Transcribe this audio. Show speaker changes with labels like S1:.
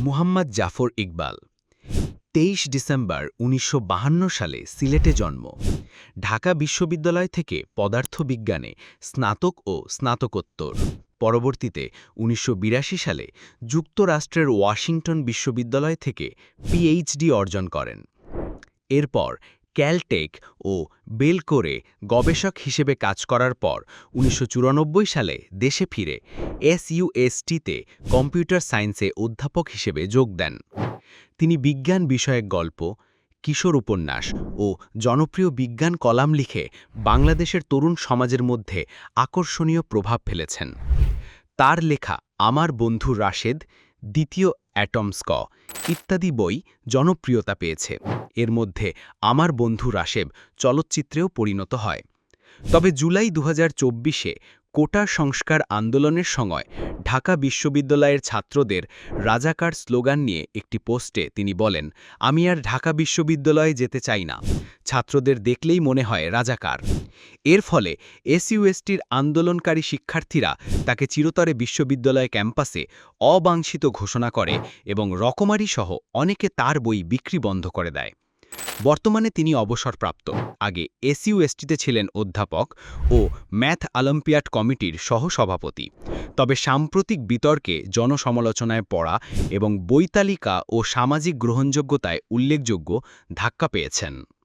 S1: মুহাম্মদ জাফর ইকবাল। তেইশ ডিসেম্বর উনিশশো সালে সিলেটে জন্ম। ঢাকা বিশ্ববিদ্যালয় থেকে পদার্থবিজ্ঞানে স্নাতক ও স্নাতকোত্তর। পরবর্তীতে উনিশশো বিরাশি সালে যুক্তরাষ্ট্রের ওয়াশিংটন বিশ্ববিদ্যালয় থেকে পিএইচডি অর্জন করেন। এরপর ক্যালটেক ও বেলকোরে গবেষক হিসেবে কাজ করার পর উনিশশো চুরানব্বই সালে দেশে ফিরে এসইউএসটিতে কম্পিউটার সায়েন্সে অধ্যাপক হিসেবে যোগ দেন। তিনি বিজ্ঞান বিষয়ক গল্প, কিশোর উপন্যাস ও জনপ্রিয় বিজ্ঞান কলাম লিখে বাংলাদেশের তরুণ সমাজের মধ্যে আকর্ষণীয় প্রভাব ফেলেছেন। তার লেখা আমার বন্ধু রাশেদ দ্বিতীয় অ্যাটমস্ক ইত্যাদি বই জনপ্রিয়তা পেয়েছে। এর মধ্যে আমার বন্ধু রাশেব চলচ্চিত্রেও পরিণত হয়। তবে জুলাই দু চব্বিশে কোটা সংস্কার আন্দোলনের সময় ঢাকা বিশ্ববিদ্যালয়ের ছাত্রদের রাজাকার স্লোগান নিয়ে একটি পোস্টে তিনি বলেন, আমি আর ঢাকা বিশ্ববিদ্যালয়ে যেতে চাই না। ছাত্রদের দেখলেই মনে হয় রাজাকার। এর ফলে এসইউএসটির আন্দোলনকারী শিক্ষার্থীরা তাকে চিরতরে বিশ্ববিদ্যালয় ক্যাম্পাসে অবাঞ্ছিত ঘোষণা করে এবং রকমারি সহ অনেকে তার বই বিক্রি বন্ধ করে দেয়। বর্তমানে তিনি অবসরপ্রাপ্ত। আগে এসইউএসটিতে ছিলেন অধ্যাপক ও ম্যাথ অলিম্পিয়াড কমিটির সহসভাপতি। তবে সাম্প্রতিক বিতর্কে জনসমালোচনায় পড়া এবং বৈতালিকা ও সামাজিক গ্রহণযোগ্যতায় উল্লেখযোগ্য ধাক্কা পেয়েছেন।